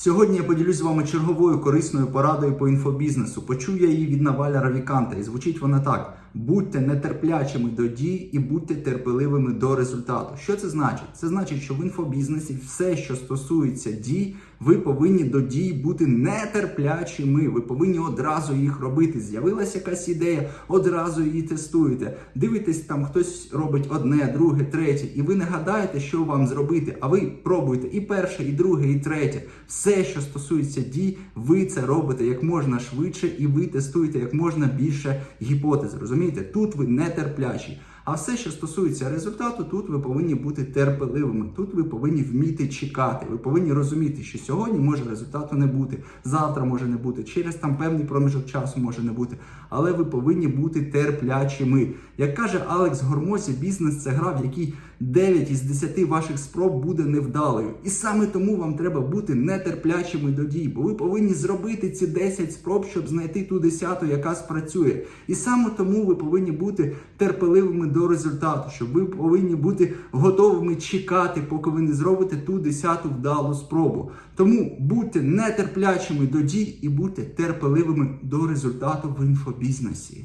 Сьогодні я поділюсь з вами черговою корисною порадою по інфобізнесу. Почув я її від Наваля Равіканта, і звучить вона так: будьте нетерплячими до дій і будьте терпеливими до результату. Що це значить? Це значить, що в інфобізнесі все, що стосується дій, ви повинні до дій бути нетерплячими. Ви повинні одразу їх робити. З'явилася якась ідея, одразу її тестуєте. Дивитесь, там хтось робить одне, друге, третє, і ви не гадаєте, що вам зробити. А ви пробуєте і перше, і друге, і третє. Все, що стосується дій, ви це робите як можна швидше, і ви тестуєте як можна більше гіпотез. Розумієте, тут ви нетерплячі. А все, що стосується результату, тут ви повинні бути терпеливими. Тут ви повинні вміти чекати. Ви повинні розуміти, що сьогодні може результату не бути, завтра може не бути, через там певний проміжок часу може не бути. Але ви повинні бути терплячими. Як каже Алекс Гормозі, бізнес це гра, в якій 9 із 10 ваших спроб буде невдалою. І саме тому вам треба бути нетерплячими до дій, бо ви повинні зробити ці 10 спроб, щоб знайти ту 10, яка спрацює. І саме тому ви повинні бути терпеливими до результату, що ви повинні бути готовими чекати, поки ви не зробите ту 10 вдалу спробу. Тому будьте нетерплячими до дій і будьте терпеливими до результату в інфобізнесі.